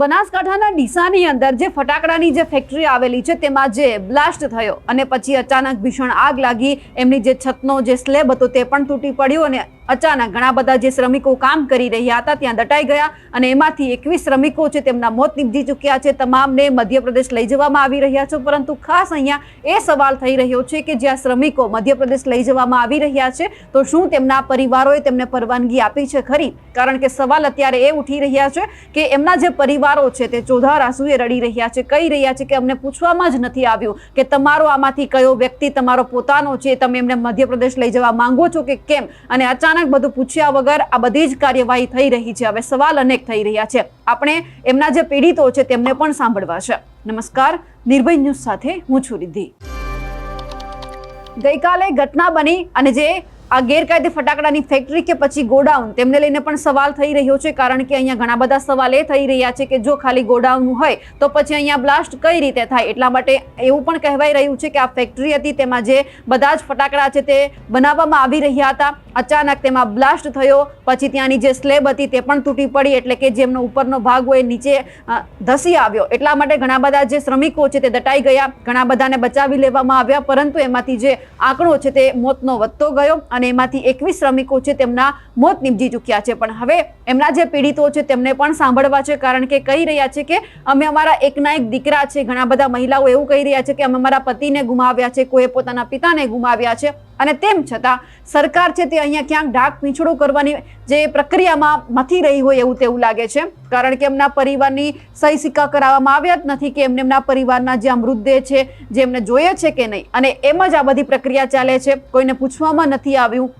બનાસકાંઠાના ડીસાની અંદર જે ફટાકડાની જે ફેક્ટરી આવેલી છે, તેમાં જે બ્લાસ્ટ થયો અને પછી અચાનક ભીષણ આગ લાગી. એમની જે છતનો જે સ્લેબ હતો, તે પણ તૂટી પડ્યો અને અચાનક ઘણા બધા જે શ્રમિકો કામ કરી રહ્યા હતા, ત્યાં દટાઈ ગયા અને એમાંથી એકવીસ શ્રમિકો છે તેમના મોત નીપજી ચૂક્યા છે. તમામને મધ્યપ્રદેશ લઈ જવામાં આવી રહ્યા છે, પરંતુ ખાસ અહીંયા એ સવાલ થઈ રહ્યો છે કે જ્યાં શ્રમિકો મધ્યપ્રદેશ લઈ જવામાં આવી રહ્યા છે, તો શું તેમના પરિવારોએ તેમને પરવાનગી આપી છે? ખરી, કારણ કે સવાલ અત્યારે એ ઉઠી રહ્યા છે કે એમના જે પરિવારો છે તે ચોધાર આંસુએ રડી રહ્યા છે, કહી રહ્યા છે કે અમને પૂછવામાં જ નથી આવ્યું કે તમારો આમાંથી કયો વ્યક્તિ, તમારો પોતાનો છે, તમે એમને મધ્યપ્રદેશ લઈ જવા માંગો છો કે કેમ? અને અચાનક બધું પૂછ્યા વગર આ બધી જ કાર્યવાહી થઈ રહી છે. હવે સવાલ અનેક થઈ રહ્યા છે. આપણે એમના જે પીડિતો છે તેમને પણ સાંભળવા છે. નમસ્કાર, નિર્ભય ન્યૂઝ સાથે હું છું રિદ્ધિ. ગઈકાલે ઘટના બની અને જે આ ગેરકાયદે ફટાકડાની ફેક્ટરી કે પછી ગોડાઉન? તેમને લઈને પણ સવાલ થઈ રહ્યો છે, કારણ કે અહીંયા ઘણા બધા સવાલ એ થઈ રહ્યા છે કે જો ખાલી ગોડાઉન હોય, તો પછી અહીંયા બ્લાસ્ટ કઈ રીતે થાય? એટલા માટે એવું પણ કહેવાય રહ્યું છે કે આ ફેક્ટરી હતી, તેમાં જે બધા જ ફટાકડા છે તે બનાવવામાં આવી રહ્યા હતા. અચાનક તેમાં બ્લાસ્ટ થયો, પછી ત્યાંની જે સ્લેબ હતી તે પણ તૂટી પડી, એટલે કે જેમનો ઉપરનો ભાગ હોય નીચે ધસી આવ્યો. એટલા માટે ઘણા બધા જે શ્રમિકો છે તે દટાઈ ગયા. ઘણા બધાને બચાવી લેવામાં આવ્યા, પરંતુ એમાંથી જે આંકડો છે તે મોતનો વધતો ગયો એમાંથી એકવીસ શ્રમિકો છે તેમના મોત નીપજી ચૂક્યા છે. પણ હવે એમના જે પીડિતો છે તેમને પણ સાંભળવા છે કારણ કે કહી રહ્યા છે કે અમે અમારા એકના એક દીકરા છે. ઘણા બધા મહિલાઓ એવું કહી રહ્યા છે કે અમે અમારા પતિને ગુમાવ્યા છે, કોઈએ પોતાના પિતાને ગુમાવ્યા છે. અને તેમ છતાં સરકાર છે તે અહીંયા ક્યાંક ઢાક પીંછડો કરવાની જે પ્રક્રિયામાં મથી રહી હોય એવું તેવું લાગે છે. કારણ કે એમના પરિવારની સહી સિક્કા કરાવવામાં આવ્યા જ નથી કે એમને એમના પરિવારના જે મૃતદેહ છે, જે એમને જોઈએ છે કે નહીં. અને એમ જ આ બધી પ્રક્રિયા ચાલે છે. કોઈને પૂછવામાં નથી આવ્યું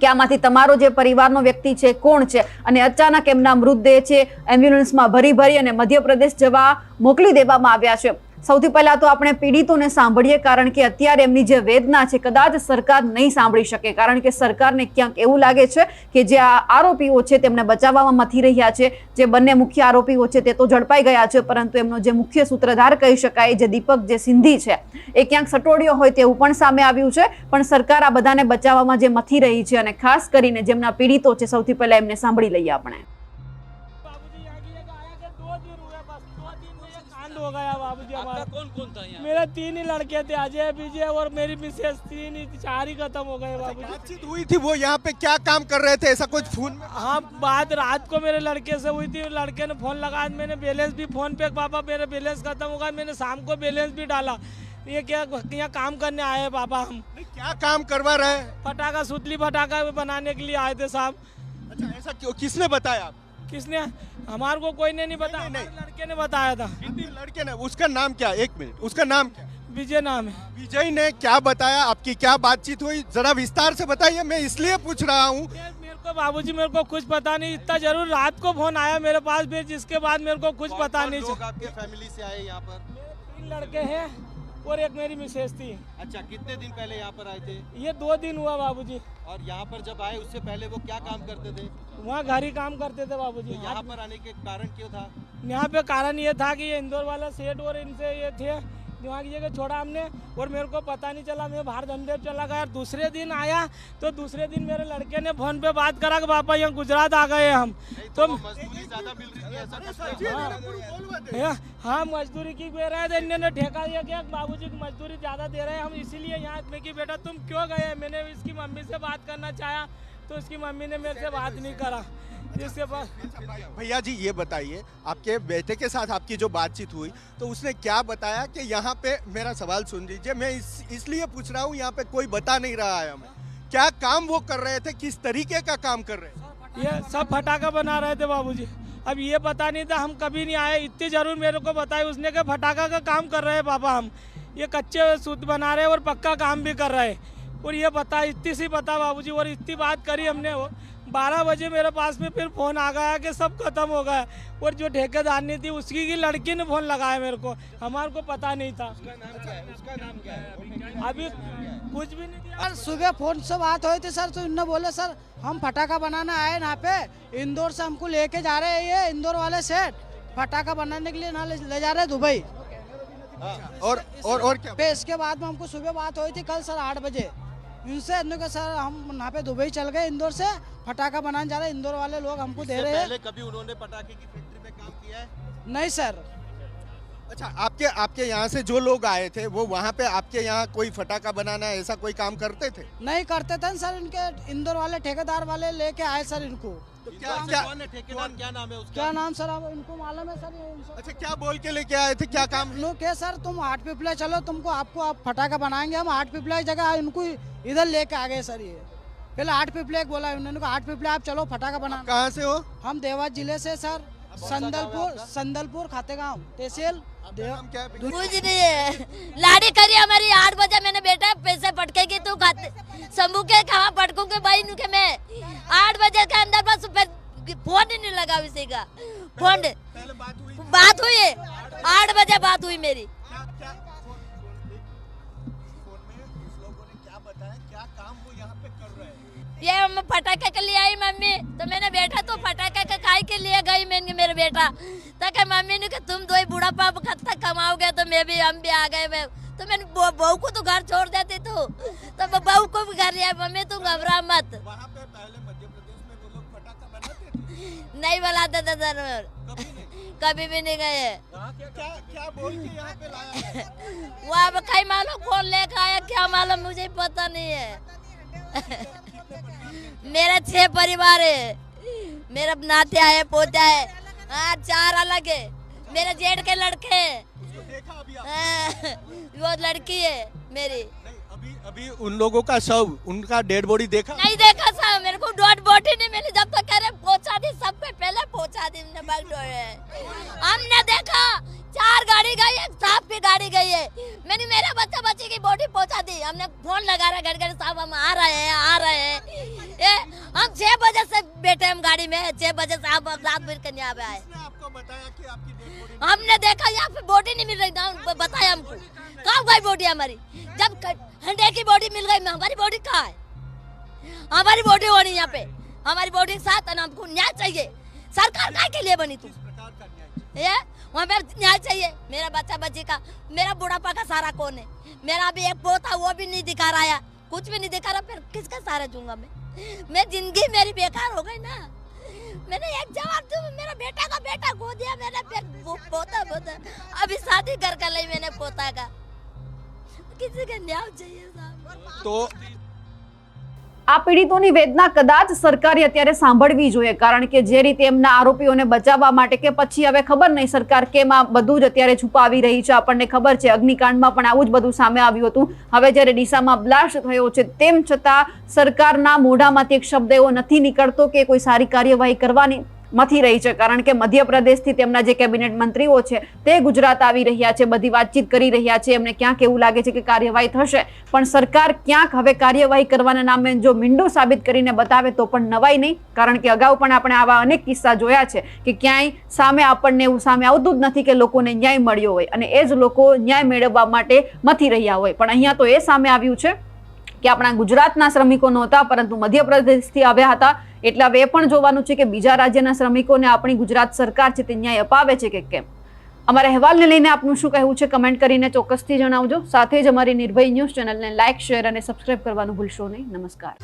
કે આમાંથી તમારો જે પરિવારનો વ્યક્તિ છે, કોણ છે? અને અચાનક એમના મૃતદેહ છે, એમ્બ્યુલન્સમાં ભરી ભરી અને મધ્યપ્રદેશ જવા મોકલી દેવામાં આવ્યા છે. સૌથી પહેલા તો આપણે પીડિતોને સાંભળીએ, કારણ કે અત્યારે એમની જે વેદના છે, કદાચ સરકાર નહીં સાંભળી શકે. કારણ કે સરકારને ક્યાંક એવું લાગે છે કે જે આ આરોપીઓ છે તેમને બચાવવામાં મથી રહ્યા છે. જે બંને મુખ્ય આરોપીઓ છે તે તો ઝડપાઈ ગયા છે, પરંતુ એમનો જે મુખ્ય સૂત્રધાર કહી શકાય, જે દીપક, જે સિંધી છે, એ ક્યાંક સટોડિયો હોય તેવું પણ સામે આવ્યું છે. પણ સરકાર આ બધાને બચાવવામાં જે મથી રહી છે અને ખાસ કરીને જેમના પીડિતો છે, સૌથી પહેલાં એમને સાંભળી લઈએ આપણે. हो गया बाबूजी आपका हमारा। कौन कौन था यहाँ? मेरे तीन ही लड़के थे अजय विजय और मेरी मिसेस तीन ही चार ही खत्म हो गए बाबूजी। बातचीत हुई थी वो यहाँ पे क्या काम कर रहे थे? ऐसा कुछ फ़ोन हाँ बात रात को मेरे लड़के से हुई थी लड़के ने फ़ोन लगाया मैंने बैलेंस भी फ़ोन पे पापा मेरा बैलेंस खत्म हो गया मैंने शाम को बैलेंस भी डाला। ये क्या यहाँ काम करने आए हैं पापा हम? क्या काम करवा रहे हैं? फटाखा सुतली फटाखा बनाने के लिए आए थे साहब। अच्छा ऐसा क्यों किसने बताया आप? किसने? हमारे को कोई ने नहीं बताया नहीं, हमारे लड़के ने बताया था। लड़के ने उसका नाम क्या? एक मिनट उसका नाम क्या? विजय नाम है। विजय ने क्या बताया? आपकी क्या बातचीत हुई? जरा विस्तार से बताइए मैं इसलिए पूछ रहा हूँ। मेरे को बाबूजी मेरे को कुछ पता नहीं इतना ज़रूर रात को फ़ोन आया मेरे पास फिर जिसके बाद मेरे को कुछ पता नहीं लोग आपके फैमिली से आए यहाँ पर। तीन लड़के हैं। और एक मेरी मिसेज थी। अच्छा कितने दिन पहले यहाँ पर आए थे? ये दो दिन हुआ बाबूजी। और यहाँ पर जब आए उससे पहले वो क्या काम करते थे? वहाँ घर ही काम करते थे बाबूजी। तो यहाँ पर आने के कारण क्यों था? यहाँ पे कारण ये था कि ये इंदौर वाला सेठ और इनसे ये थे की जगह छोड़ा हमने और मेरे को पता नहीं चला मैं बाहर धंधे चला गया दूसरे दिन आया तो दूसरे दिन मेरे लड़के ने फ़ोन पे बात करा कि पापा यहाँ गुजरात आ गए हम। तो तो वो मजदूरी ज़्यादा मिल रही थी ऐसा कुछ था? हाँ? हाँ मजदूरी की दे रहे थे इन्होंने ठेका दिया क्या बाबूजी की मजदूरी ज़्यादा दे रहे हैं हम इसीलिए यहाँ मैं कि बेटा तुम क्यों गए? मैंने इसकी मम्मी से बात करना चाहा तो उसकी मम्मी ने मेरे से बात नहीं करा। भैया जी, ये बताइए, आपके बेटे के साथ आपकी जो बातचीत हुई तो उसने क्या बताया कि यहाँ पे मेरा सवाल सुन लीजिए, मैं इस, इसलिए पूछ रहा हूँ, यहाँ पे कोई बता नहीं रहा है हमें। क्या काम वो कर रहे थे? किस तरीके का काम कर रहे ये सब फटाखा बना रहे थे बाबूजी। अब ये पता नहीं था, हम कभी नहीं आए। इतनी ज़रूर मेरे को बताई, उसने कि फटाखा का काम कर रहे हैं पापा हम। ये कच्चे सूत बना रहे हैं और पक्का काम भी कर रहे हैं। और ये बता, इतनी सी बता बाबूजी, और इतनी बात करी हमने वो बारह बजे मेरे पास में फिर फ़ोन आ गया कि सब खत्म हो गया। और जो ठेकेदार नहीं थी उसकी की लड़की ने फ़ोन लगाया मेरे को। हमारे को पता नहीं था। उसका नाम क्या है? अभी कुछ भी नहीं दिया। सर सुबह फ़ोन से बात हुई थी सर तो इन्होंने बोले सर हम फटाखा बनाना आए यहाँ पे। इंदौर से हमको लेके जा रहे हैं ये इंदौर वाले सेठ। फटाखा बनाने के लिए ना ले, ले जा रहे दुबई। हाँ, और और और क्या? इसके बाद में हमको सुबह बात हुई थी कल सर आठ बजे। इनसे हमने कहा सर हम यहाँ पे दुबई चल गए इंदौर से फटाखा बनाने जा रहे हैं। इंदौर वाले लोग हमको दे रहे हैं। पहले कभी उन्होंने पटाखे की फैक्ट्री में काम किया है? नहीं सर। अच्छा आपके आपके यहाँ से जो लोग आए थे वो वहाँ पे आपके यहाँ कोई फटाखा बनाना ऐसा कोई काम करते थे? नहीं करते थे सर इनके इंदौर वाले ठेकेदार वाले लेके आए सर इनको। तो क्या क्या ठेकेदार क्या नाम है उसका? क्या नाम सर अब इनको मालूम है सर ये अच्छा क्या बोल के लेके आए थे? क्या काम? लोग के सर तुम आठ पिपले चलो तुमको आपको आप फटाका बनाएँगे हम आठ पिपले की जगह इनको इधर लेके आ गए सर ये। पहले आठ पिपले बोला उन्होंने कहा आठ पिपले आप चलो फटाका बना। कहाँ से हो? हम देवास ज़िले से सर। संदलपुर संदलपुर खातेगांव तहसील नाम क्या है कुछ नहीं है। लाड़ी करी हमारी आठ बजे मैंने बेटा पैसे पटकेगी तू खाते शंभू के कहा पटकूँगे भाई नु के मैं। आठ बजे के अंदर बस फ़ोन ही नहीं लगा किसी का। फ़ोन बात हुई। है। आठ बजे बात हुई मेरी। ये हम फटाके के लिए आई मम्मी। तो मैंने बेटा तो फटाके के खाई के लिए गई मैंने मेरे बेटा। तक मम्मी ने कहा तुम दो ही बूढ़ा पाप कब तक कमाओगे तो मैं भी हम भी आ गए मैं तो मैंने बहू को तो घर छोड़ देती तू। तो बहू को भी घर लिया मम्मी तू घबरा मत। वहाँ पे पहले मध्य प्रदेश में वो लोग फटाका बनाते थे? नहीं सर कभी कभी भी नहीं गए। क्या क्या बोल के यहाँ पे लाया? वहाँ पे कई मालूम कौन लेकर आया क्या मालूम मुझे पता नहीं है। मेरा छह परिवार है। मेरा नातिया है पोता है। हाँ चार अलग है। मेरे जेठ के लड़के हैं। उसको देखा अभी आप? वो लड़की है मेरी। अभी अभी उन लोगों का शव उनका डेड बॉडी देखा? नहीं देखा सर मेरे को डेड बॉडी नहीं मिली। जब तक कह रहे पहुँचा दी सबको पहले पहुँचा दी हमने हमने देखा चार गाड़ी गई है। मैंने मेरे बच्चे बच्चे की बॉडी पहुँचा दी। हमने फ़ोन लगा रहा घर घर साहब हम आ रहे हैं आ रहे हैं। ये हम छह बजे से बैठे हम गाड़ी में। छह बजे से आप रात भर के यहाँ पे आए। आपको बताया कि आपकी डेड हमने देखा यहाँ पे बॉडी नहीं मिल रही ना। बताया हमको। कहाँ गई बॉडी हमारी? जब हंडे की बॉडी मिल गई हमारी बॉडी कहाँ है? हमारी बॉडी होनी यहाँ पे। हमारी बॉडी के साथ हमको न्याय चाहिए। सरकार काय के लिए बनी तू? ये वहाँ पे न्याय चाहिए। मेरा बच्चा बच्ची का, मेरा बुढ़ापा का सारा कौन है? मेरा अभी एक पोता, वो भी नहीं दिखा रहा है। कुछ भी नहीं दिखा रहा, फिर किसका सहारा दूँगा मैं? मैं ज़िंदगी मेरी बेकार हो गई ना। मैंने एक जवाब दूँ, मेरा बेटा का बेटा खो दिया मैंने, फिर वो पोता पोता। अभी शादी कर कर ली मैंने पोता का। किसी का न्याय चाहिए तो આ પીડિતોની વેદના કદાચ સરકારે અત્યારે સાંભળવી જોઈએ, કારણ કે જે રીતે એમના આરોપીઓને બચાવવા માટે કે પછી હવે ખબર નહીં સરકાર કેમ આ બધું જ અત્યારે છુપાવી રહી છે, આપણને ખબર છે, અગ્નિકાંડમાં પણ આવું જ બધું સામે આવ્યું હતું. હવે જ્યારે ડીસામાં બ્લાસ્ટ થયો છે, તેમ છતાં સરકારના મોઢામાંથી એક શબ્દ એવો નથી નીકળતો કે કોઈ સારી કાર્યવાહી કરવાની. મથી રહી છે. કારણ કે મધ્યપ્રદેશથી તેમના જે કેબિનેટ મંત્રીઓ છે, તે ગુજરાત આવી રહ્યા છે, બધી વાતચીત કરી રહ્યા છે. એમને ક્યાંક એવું લાગે છે કે કાર્યવાહી થશે. પણ સરકાર ક્યાંક હવે કાર્યવાહી કરવાના નામે જો મીંડું સાબિત કરીને બતાવે તો પણ નવાઈ નહીં. કારણ કે અગાઉ પણ આપણે આવા અનેક કિસ્સા જોયા છે કે ક્યાંય સામે આપણને એવું સામે આવતું જ નથી કે લોકોને ન્યાય મળ્યો હોય. અને એ જ લોકો ન્યાય મેળવવા માટે મથી રહ્યા હોય. પણ અહીંયા તો એ સામે આવ્યું છે. કે આપણા ગુજરાતના શ્રમિકો નહોતા, પરંતુ મધ્યપ્રદેશથી આવ્યા હતા. એટલે હવે પણ જોવાનું છે કે બીજા રાજ્યના શ્રમિકોને આપણી ગુજરાત સરકાર છે તે ન્યાય અપાવે છે કે કેમ? અમારા અહેવાલને લઈને આપનું શું કહેવું છે કમેન્ટ કરીને ચોક્કસથી જણાવજો. સાથે જ અમારી નિર્ભય ન્યૂઝ ચેનલને લાઇક, શેર અને સબસ્ક્રાઇબ કરવાનું ભૂલશો નહીં. નમસ્કાર.